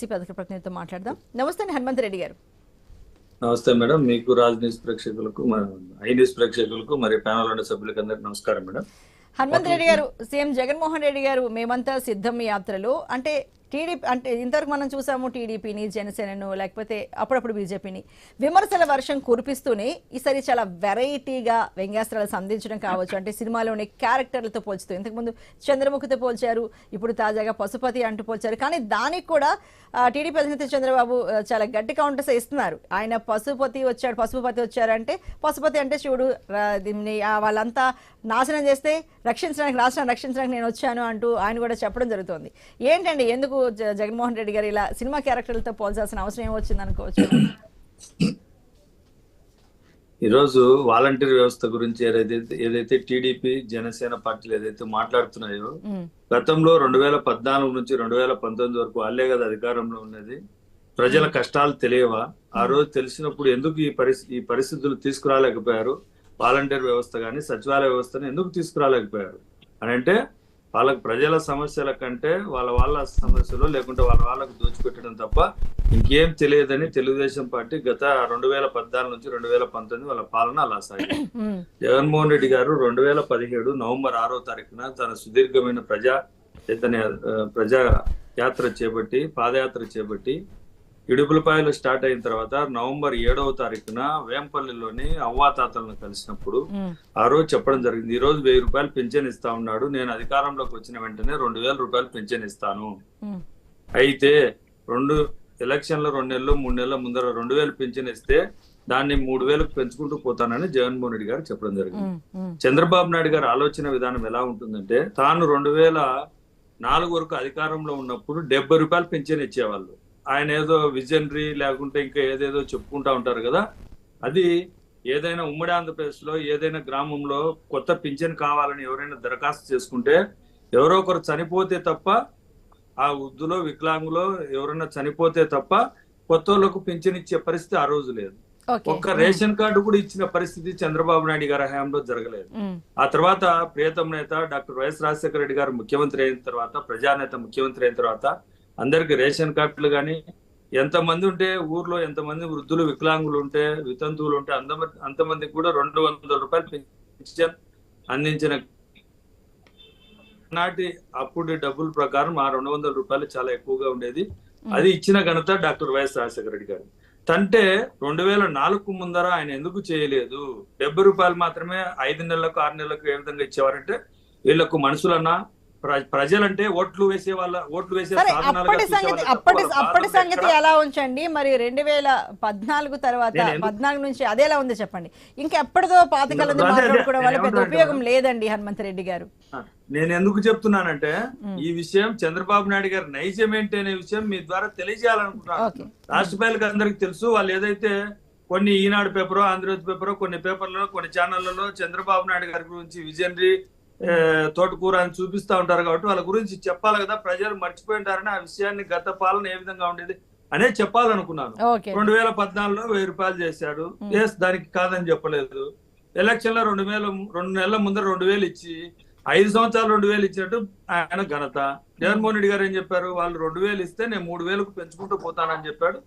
పథక ప్రతినిధితో మాట్లాడదాం. నమస్తే అండి హనుమంత్ రెడ్డి గారు. నమస్తే మేడం మీకు రాజ్ న్యూస్ ప్రేక్షకులకు ఐ న్యూస్ ప్రేక్షకులకు మరి ప్యానల్ ఉండే సభ్యులకు అందరికి నమస్కారం మేడం. హనుమంత్ రెడ్డి గారు సీఎం జగన్మోహన్ రెడ్డి గారు మేమంతా సిద్ధం యాత్రలో అంటే టీడీపీ అంటే ఇంతవరకు మనం చూసాము టీడీపీని జనసేనను లేకపోతే అప్పుడప్పుడు బీజేపీని. విమర్శల వర్షం కురిపిస్తూనే ఈసారి చాలా వెరైటీగా వ్యంగ్యాస్త్రాలు సంధించడం కావచ్చు. అంటే సినిమాలోని క్యారెక్టర్లతో పోల్చుతూ. ఇంతకుముందు చంద్రముఖితో పోల్చారు ఇప్పుడు తాజాగా పశుపతి అంటూ పోల్చారు. కానీ దానికి కూడా టీడీపీ అధినేత చంద్రబాబు చాలా గట్టి కౌంటర్స్ ఇస్తున్నారు. ఆయన పశుపతి వచ్చాడు పశుపతి వచ్చారంటే పశుపతి అంటే శివుడు దీన్ని వాళ్ళంతా నాశనం చేస్తే రక్షించడానికి రాష్ట్రాన్ని రక్షించడానికి నేను వచ్చాను అంటూ ఆయన కూడా చెప్పడం జరుగుతుంది. ఏంటండి ఎందుకు జగన్మోహన్ రెడ్డి గారు ఇలా సినిమా క్యారెక్టర్లతో పోల్చాల్సిన అవసరం ఏమొచ్చింది అనుకోవచ్చు? ఈరోజు వాలంటీర్ వ్యవస్థ గురించి ఏదైతే ఏదైతే టీడీపీ జనసేన పార్టీలు ఏదైతే మాట్లాడుతున్నాయో గతంలో రెండు వేల పద్నాలుగు నుంచి రెండు వేల పంతొమ్మిది వరకు వాళ్ళే కదా అధికారంలో ఉన్నది. ప్రజల కష్టాలు తెలియవా? ఆ రోజు తెలిసినప్పుడు ఎందుకు ఈ పరిస్థితి ఈ పరిస్థితులు తీసుకురాలేకపోయారు? వాలంటీర్ వ్యవస్థ కానీ సచివాలయ వ్యవస్థను ఎందుకు తీసుకురాలేకపోయారు? అని అంటే వాళ్ళకి ప్రజల సమస్యల కంటే వాళ్ళ వాళ్ళ సమస్యలు లేకుంటే వాళ్ళ వాళ్ళకు దోచిపెట్టడం తప్ప ఇంకేం తెలియదని తెలుగుదేశం పార్టీ గత రెండు వేల పద్నాలుగు నుంచి రెండు వేల పంతొమ్మిది వాళ్ళ పాలన అలా సాగింది. జగన్మోహన్ రెడ్డి గారు రెండు వేల పదిహేడు నవంబర్ ఆరో తారీఖున తన సుదీర్ఘమైన ప్రజా చైతన్య ప్రజా యాత్ర చేపట్టి పాదయాత్ర చేపట్టి ఇడుపులపాయలు స్టార్ట్ అయిన తర్వాత నవంబర్ ఏడవ తారీఖున వేంపల్లిలోని అవ్వాతాతలను కలిసినప్పుడు ఆ రోజు చెప్పడం జరిగింది ఈ రోజు వెయ్యి రూపాయలు పెన్షన్ ఇస్తా ఉన్నాడు నేను అధికారంలోకి వచ్చిన వెంటనే రెండు వేల రూపాయలు పెన్షన్ ఇస్తాను. అయితే రెండు ఎలక్షన్ల రెండు నెలలు మూడు నెలల ముందర రెండు వేలు పెన్షన్ ఇస్తే దాన్ని మూడు వేలకు పెంచుకుంటూ పోతానని జగన్మోహన్ రెడ్డి గారు చెప్పడం జరిగింది. చంద్రబాబు నాయుడు గారి ఆలోచన విధానం ఎలా ఉంటుందంటే తాను రెండు వేల నాలుగు వరకు అధికారంలో ఉన్నప్పుడు డెబ్బై రూపాయలు పెన్షన్ ఇచ్చేవాళ్ళు. ఆయన ఏదో విజనరీ లేకుంటే ఇంకా ఏదేదో చెప్పుకుంటా ఉంటారు కదా. అది ఏదైనా ఉమ్మడి ఆంధ్రప్రదేశ్లో ఏదైనా గ్రామంలో కొత్త పింఛన్ కావాలని ఎవరైనా దరఖాస్తు చేసుకుంటే ఎవరో ఒకరు చనిపోతే తప్ప ఆ వృద్ధులో వికలాంగులో ఎవరైనా చనిపోతే తప్ప కొత్త వాళ్ళకు పింఛన్ ఇచ్చే పరిస్థితి ఆ రోజు లేదు. ఒక్క రేషన్ కార్డు కూడా ఇచ్చిన పరిస్థితి చంద్రబాబు నాయుడు గారి హయాంలో జరగలేదు. ఆ తర్వాత ప్రియతమ నేత డాక్టర్ వైఎస్ రాజశేఖర రెడ్డి గారు ముఖ్యమంత్రి అయిన తర్వాత ప్రజానేత ముఖ్యమంత్రి అయిన తర్వాత అందరికి రేషన్ కార్డులు కానీ ఎంతమంది ఉంటే ఊర్లో ఎంతమంది వృద్ధులు వికలాంగులు ఉంటే వితంతువులు ఉంటే అంతమంది అంతమందికి కూడా రెండు వందల రూపాయలు పెన్షన్ అందించిన నాటి అప్పుడు డబ్బుల ప్రకారం ఆ రెండు వందల రూపాయలు చాలా ఎక్కువగా ఉండేది. అది ఇచ్చిన ఘనత డాక్టర్ వైఎస్ రాజశేఖర రెడ్డి గారు. తంటే రెండు వేల నాలుగు ముందర ఆయన ఎందుకు చేయలేదు? డెబ్బై రూపాయలు మాత్రమే ఐదు నెలలకు ఆరు నెలలకు ఏ విధంగా ఇచ్చేవారంటే వీళ్ళకు మనుషులన్నా ప్రజలంటే ఓట్లు వేసే వాళ్ళ ఓట్లు వేసే అప్పటి సంగతి అప్పటి అప్పటి సంగతి ఎలా ఉంచండి? మరి రెండు వేల పద్నాలుగు తర్వాత పద్నాలుగు నుంచి అదేలా ఉంది చెప్పండి. ఇంకా ఎప్పటిదో పాతకాలం మాట్లాడుకోవడం వల్ల పెద్ద ఉపయోగం లేదండి హనుమంత్ రెడ్డి గారు. నేను ఎందుకు చెప్తున్నానంటే ఈ విషయం చంద్రబాబు నాయుడు గారి నైజం ఏంటి అనే విషయం మీ ద్వారా తెలియజేయాలనుకుంటున్నాను. రాష్ట్ర ప్రజలకు అందరికి తెలుసు వాళ్ళు ఏదైతే కొన్ని ఈనాడు పేపరో ఆంధ్రజ్యోతి పేపరో కొన్ని పేపర్లలో కొన్ని ఛానళ్ళలో చంద్రబాబు నాయుడు గారి గురించి విజనరీ తోటకూర అని చూపిస్తా ఉంటారు కాబట్టి వాళ్ళ గురించి చెప్పాలి కదా. ప్రజలు మర్చిపోయి ఉంటారని ఆ విషయాన్ని గత పాలన ఏ విధంగా ఉండేది అనే చెప్పాలనుకున్నాను. రెండు వేల పద్నాలుగులో వెయ్యి రూపాయలు చేశాడు. ఎస్ దానికి కాదని చెప్పలేదు. ఎలక్షన్లో రెండు వేల రెండు నెలల ముందర రెండు వేలు ఇచ్చి ఐదు సంవత్సరాలు రెండు వేలు ఇచ్చినట్టు ఆయన ఘనత. జగన్మోహన్ రెడ్డి గారు ఏం చెప్పారు? వాళ్ళు రెండు వేలు ఇస్తే నేను మూడు వేలకు పెంచుకుంటూ పోతానని చెప్పాడు.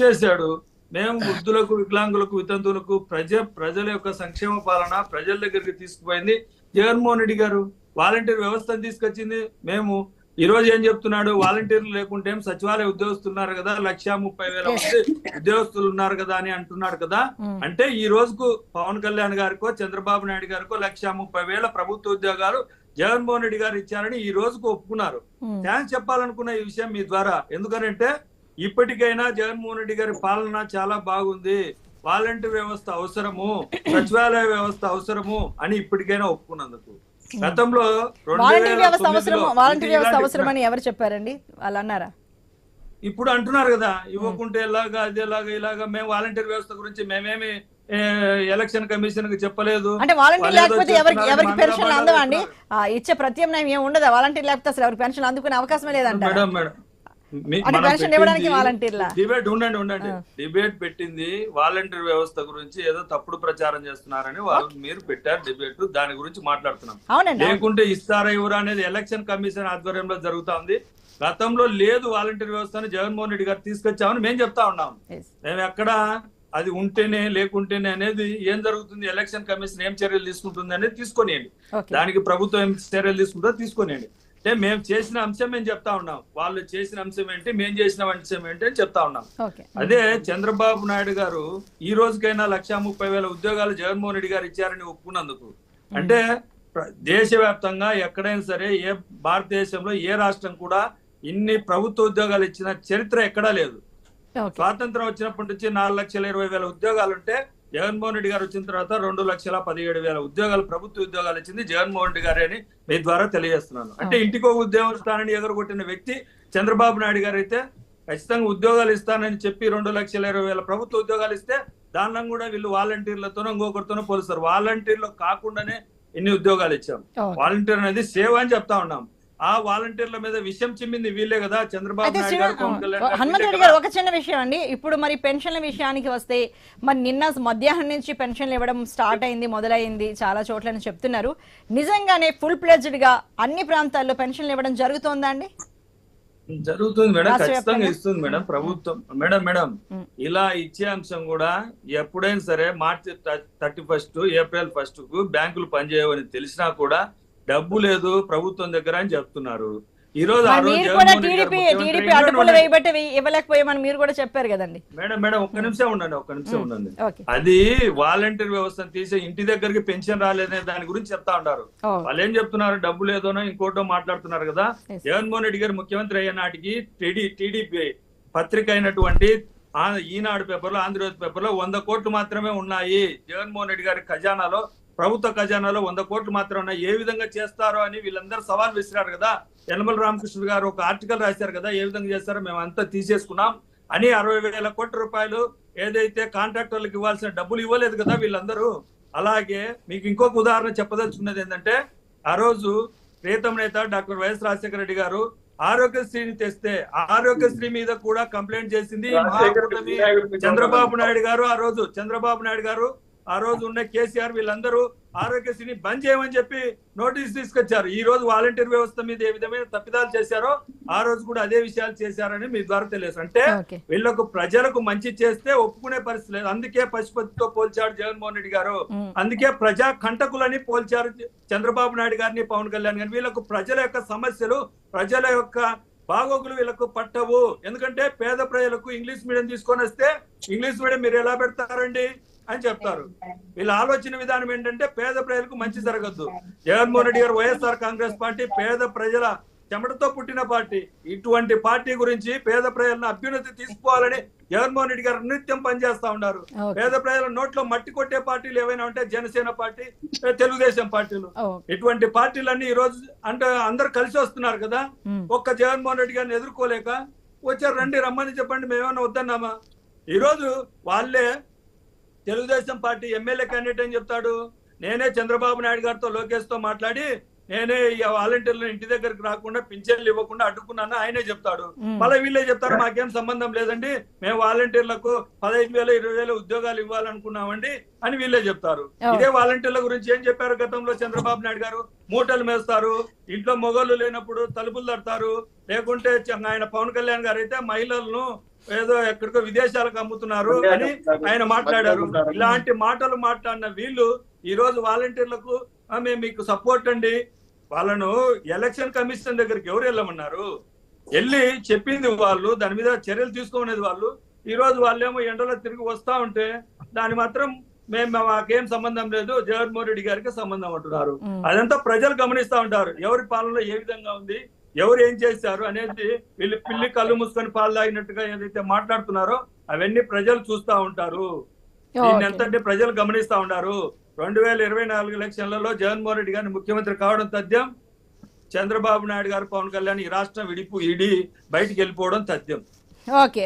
చేశాడు. మేము వృద్ధులకు వికలాంగులకు వితంతువులకు ప్రజ ప్రజల యొక్క సంక్షేమ పాలన ప్రజల దగ్గరికి తీసుకుపోయింది. జగన్మోహన్ రెడ్డి గారు వాలంటీర్ వ్యవస్థను తీసుకొచ్చింది. మేము ఈ రోజు ఏం చెప్తున్నాడు? వాలంటీర్లు లేకుంటే సచివాలయ ఉద్యోగస్తులు ఉన్నారు కదా? లక్ష ముప్పై వేల మంది ఉద్యోగస్తులు ఉన్నారు కదా అని అంటున్నాడు కదా? అంటే ఈ రోజుకు పవన్ కళ్యాణ్ గారికో చంద్రబాబు నాయుడు గారికో లక్ష ముప్పై వేల ప్రభుత్వ ఉద్యోగాలు జగన్మోహన్ రెడ్డి గారు ఇచ్చారని ఈ రోజుకు ఒప్పుకున్నారు. థ్యాంక్స్ చెప్పాలనుకున్న ఈ విషయం మీ ద్వారా. ఎందుకనంటే ఇప్పటికైనా జగన్మోహన్ రెడ్డి గారి పాలన చాలా బాగుంది. వాలంటీర్ వ్యవస్థ అవసరము సచివాలయ వ్యవస్థ అవసరము అని ఇప్పటికైనా ఒప్పుకున్నందుకు. గతంలో రెండు వాలంటీర్ వ్యవస్థ వ్యవస్థ అవసరమని ఎవరు చెప్పారండి? వాళ్ళు అన్నారా? ఇప్పుడు అంటున్నారు కదా ఇవ్వకుంటే ఎలాగా అది ఎలాగా ఇలాగా మేము వాలంటీర్ వ్యవస్థ గురించి మేమేమి ఎలక్షన్ కమిషన్కి చెప్పలేదు. అంటే వాలంటీర్ లేకపోతే ఎవరికి ఎవరికి పెన్షన్ అందవండి ఇచ్చే ప్రత్యామ్నాయం ఏం ఉండదా వాలంటీర్ లేకపోతే అసలు ఎవరికి పెన్షన్ అందుకునే అవకాశమే లేదంటారా? Madam madam. డిబేట్ ఉండండి ఉండండి. డిబేట్ పెట్టింది వాలంటీర్ వ్యవస్థ గురించి ఏదో తప్పుడు ప్రచారం చేస్తున్నారని వాళ్ళు మీరు పెట్టారు డిబేట్. దాని గురించి మాట్లాడుతున్నాం. లేకుంటే ఇస్తారా ఇవ్వరా అనేది ఎలక్షన్ కమిషన్ ఆధ్వర్యంలో జరుగుతా ఉంది గతంలో లేదు వాలంటీర్ వ్యవస్థను జగన్మోహన్ రెడ్డి గారు తీసుకొచ్చామని మేము చెప్తా ఉన్నాం. మేము ఎక్కడ అది ఉంటేనే లేకుంటేనే అనేది ఏం జరుగుతుంది ఎలక్షన్ కమిషన్ ఏం చర్యలు తీసుకుంటుంది అనేది తీసుకొనియండి. ఓకే. దానికి ప్రభుత్వం ఏం చర్యలు తీసుకుంటుందో తీసుకొనియండి. అంటే మేము చేసిన అంశం మేము చెప్తా ఉన్నాం. వాళ్ళు చేసిన అంశం ఏంటి మేము చేసిన అంశం ఏంటి అని చెప్తా ఉన్నాం. అదే చంద్రబాబు నాయుడు గారు ఈ రోజుకైనా లక్ష ముప్పై వేల ఉద్యోగాలు జగన్మోహన్ రెడ్డి గారు ఇచ్చారని ఒప్పుకున్నందుకు. అంటే దేశవ్యాప్తంగా ఎక్కడైనా సరే ఏ భారతదేశంలో ఏ రాష్ట్రం కూడా ఇన్ని ప్రభుత్వ ఉద్యోగాలు ఇచ్చిన చరిత్ర ఎక్కడా లేదు. స్వాతంత్రం వచ్చినప్పటి నుంచి నాలుగు లక్షల ఇరవై వేల ఉద్యోగాలు ఉంటే జగన్మోహన్ రెడ్డి గారు వచ్చిన తర్వాత రెండు లక్షల పదిహేడు వేల ఉద్యోగాలు ప్రభుత్వ ఉద్యోగాలు ఇచ్చింది జగన్మోహన్ రెడ్డి గారే అని మీ ద్వారా తెలియజేస్తున్నాను. అంటే ఇంటికో ఉద్యోగం ఇస్తానని ఎగరగొట్టిన వ్యక్తి చంద్రబాబు నాయుడు గారు అయితే ఖచ్చితంగా ఉద్యోగాలు ఇస్తానని చెప్పి రెండు లక్షల ఇరవై వేల ప్రభుత్వ ఉద్యోగాలు ఇస్తే దానిలో కూడా వీళ్ళు వాలంటీర్లతోనో ఇంకొకరితోనో పోలుస్తారు. వాలంటీర్లు కాకుండానే ఎన్ని ఉద్యోగాలు ఇచ్చాం. వాలంటీర్ అనేది సేవ అని చెప్తా ఉన్నాం. ఆ వాలంటీర్ల మీద విషయం చిమ్మింది వీళ్ళే కదా చంద్రబాబు చిన్న గారు ఒక చిన్న విషయం అండి. ఇప్పుడు మరి పెన్షన్ల విషయానికి వస్తే మరి నిన్న మధ్యాహ్నం నుంచి పెన్షన్లు ఇవ్వడం స్టార్ట్ అయింది మొదలైంది చాలా చోట్ల చెప్తున్నారు. నిజంగానే ఫుల్ ప్లెజ్డ్గా అన్ని ప్రాంతాల్లో పెన్షన్లు ఇవ్వడం జరుగుతోందా అండి? జరుగుతుంది మేడం ఖచ్చితంగా? ఇస్తుంది మేడం ప్రభుత్వం. Madam madam. ఇలా ఇచ్చే అంశం కూడా ఎప్పుడైనా సరే మార్చి థర్టీ ఫస్ట్ ఏప్రిల్ ఫస్ట్కు బ్యాంకులు పనిచేయవని తెలిసినా కూడా డబ్బు లేదు ప్రభుత్వం దగ్గర అని చెప్తున్నారు. ఈ రోజు ఆ మరి కూడా ఇవ్వలేకపోయామని మీరు చెప్పారు కదండి. మేడం మేడం ఒక్క నిమిషం ఉండండి ఒక్క నిమిషం ఉండండి. అది వాలంటీర్ వ్యవస్థను తీసి ఇంటి దగ్గరికి పెన్షన్ రాలేదనే దాని గురించి చెప్తా ఓ, వాళ్ళు ఏం చెప్తున్నారు? డబ్బు లేదోనో ఇంకోటో మాట్లాడుతున్నారు కదా. జగన్మోహన్ రెడ్డి గారు ముఖ్యమంత్రి అయ్యే నాటికి టీడీ టీడీపీ పత్రిక అయినటువంటి ఈనాడు పేపర్లో ఆంధ్రజ్యోతి పేపర్లో వంద కోట్లు మాత్రమే ఉన్నాయి. జగన్మోహన్ రెడ్డి గారి ఖజానాలో ప్రభుత్వ ఖజానాలో వంద కోట్లు మాత్రమే ఏ విధంగా చేస్తారో అని వీళ్ళందరూ సవాల్ విసిరారు కదా. యనమల రామకృష్ణ గారు ఒక ఆర్టికల్ రాశారు కదా. ఏ విధంగా చేస్తారో మేము అంతా తీసేసుకున్నాం. అని అరవై వేల కోట్ల రూపాయలు ఏదైతే కాంట్రాక్టర్లకు ఇవ్వాల్సిన డబ్బులు ఇవ్వలేదు కదా వీళ్ళందరూ. అలాగే మీకు ఇంకొక ఉదాహరణ చెప్పదలుచుకున్నది ఏంటంటే ఆ రోజు ప్రీతం నేత డాక్టర్ వైఎస్ రాజశేఖర రెడ్డి గారు ఆరోగ్యశ్రీని తెస్తే ఆరోగ్యశ్రీ మీద కూడా కంప్లైంట్ చేసింది చంద్రబాబు నాయుడు గారు ఆ రోజు. చంద్రబాబు నాయుడు గారు ఆ రోజు ఉన్న కేసీఆర్ వీళ్ళందరూ ఆరోగ్యశ్రీని బంద్ చేయమని చెప్పి నోటీస్ తీసుకొచ్చారు. ఈ రోజు వాలంటీర్ వ్యవస్థ మీద ఏ విధమైన తప్పిదాలు చేశారో ఆ రోజు కూడా అదే విషయాలు చేశారని మీ ద్వారా తెలియదు అంటే వీళ్ళకు ప్రజలకు మంచి చేస్తే ఒప్పుకునే పరిస్థితి లేదు. అందుకే పశుపతితో పోల్చాడు జగన్మోహన్ రెడ్డి గారు. అందుకే ప్రజా కంటకులని పోల్చారు చంద్రబాబు నాయుడు గారిని పవన్ కళ్యాణ్ గారిని. వీళ్ళకు ప్రజల యొక్క సమస్యలు ప్రజల యొక్క బాగోగులు వీళ్ళకు పట్టవు. ఎందుకంటే పేద ప్రజలకు ఇంగ్లీష్ మీడియం తీసుకొని వస్తే ఇంగ్లీష్ మీడియం మీరు ఎలా పెడతారండి? అని చెప్తారు. వీళ్ళ ఆలోచన విధానం ఏంటంటే పేద ప్రజలకు మంచి జరగద్దు. జగన్మోహన్ రెడ్డి గారు వైఎస్ఆర్ కాంగ్రెస్ పార్టీ పేద ప్రజల చెమటతో పుట్టిన పార్టీ. ఇటువంటి పార్టీ గురించి పేద ప్రజలను అభ్యున్నతి తీసుకోవాలని జగన్మోహన్ రెడ్డి గారు నిత్యం పనిచేస్తా ఉన్నారు. పేద ప్రజల నోట్లో మట్టి కొట్టే పార్టీలు ఏవైనా ఉంటే జనసేన పార్టీ తెలుగుదేశం పార్టీలు. ఇటువంటి పార్టీలన్నీ ఈ రోజు అంటే అందరు కలిసి వస్తున్నారు కదా. ఉమ్, ఒక్క జగన్మోహన్ రెడ్డి గారిని ఎదుర్కోలేక వచ్చారు రండి రమ్మని చెప్పండి మేమేమన్నా వద్దన్నామా? ఈ రోజు వాళ్ళే తెలుగుదేశం పార్టీ ఎమ్మెల్యే క్యాండిడేట్ అని చెప్తాడు? నేనే చంద్రబాబు నాయుడు గారితో లోకేష్తో మాట్లాడి నేనే ఈ వాలంటీర్లు ఇంటి దగ్గరికి రాకుండా పింఛన్లు ఇవ్వకుండా అడ్డుకున్నాను ఆయనే చెప్తాడు. మళ్ళీ వీళ్ళే చెప్తారు మాకేం సంబంధం లేదండి మేము వాలంటీర్లకు పదహైదు వేల ఇరవై వేల ఉద్యోగాలు ఇవ్వాలనుకున్నామండి అని వీళ్ళే చెప్తారు. ఇదే వాలంటీర్ల గురించి ఏం చెప్పారు గతంలో చంద్రబాబు నాయుడు గారు? మూటలు మేస్తారు ఇంట్లో మొగోళ్ళు లేనప్పుడు తలుపులు తడతారు. లేకుంటే ఆయన పవన్ కళ్యాణ్ గారు అయితే మహిళలను ఏదో ఎక్కడికో విదేశాలకు అమ్ముతున్నారు అని ఆయన మాట్లాడారు. ఇలాంటి మాటలు మాట్లాడిన వీళ్ళు ఈ రోజు వాలంటీర్లకు "ఆ, మేము మీకు సపోర్ట్ అండి. వాళ్ళను ఎలక్షన్ కమిషన్ దగ్గరికి ఎవరు వెళ్ళమన్నారు? వెళ్ళి చెప్పింది వాళ్ళు దాని మీద చర్యలు తీసుకోనేది వాళ్ళు. ఈ రోజు వాళ్ళేమో ఎండలో తిరిగి వస్తా ఉంటే దాని మాత్రం మేము మాకేం సంబంధం లేదు. జగన్మోహన్ రెడ్డి గారికి సంబంధం అంటున్నారు. అదంతా ప్రజలు గమనిస్తా ఉంటారు. ఎవరి పాలనలో ఏ విధంగా ఉంది? ఎవరు ఏం చేశారు అనేది వీళ్ళు పిల్లి కళ్ళు మూసుకొని పాలు తాగినట్టుగా ఏదైతే మాట్లాడుతున్నారో అవన్నీ ప్రజలు చూస్తా ఉంటారు. దీన్ని. ఎంతంటే ప్రజలు గమనిస్తా ఉన్నారు. రెండు వేల ఇరవై నాలుగు ఎలక్షన్లలో జగన్మోహన్ రెడ్డి గారిని ముఖ్యమంత్రి కావడం తథ్యం చంద్రబాబు నాయుడు గారు పవన్ కళ్యాణ్ ఈ రాష్ట్రం విడిపు ఇడి బయటికి వెళ్ళిపోవడం తథ్యం. ఓకే.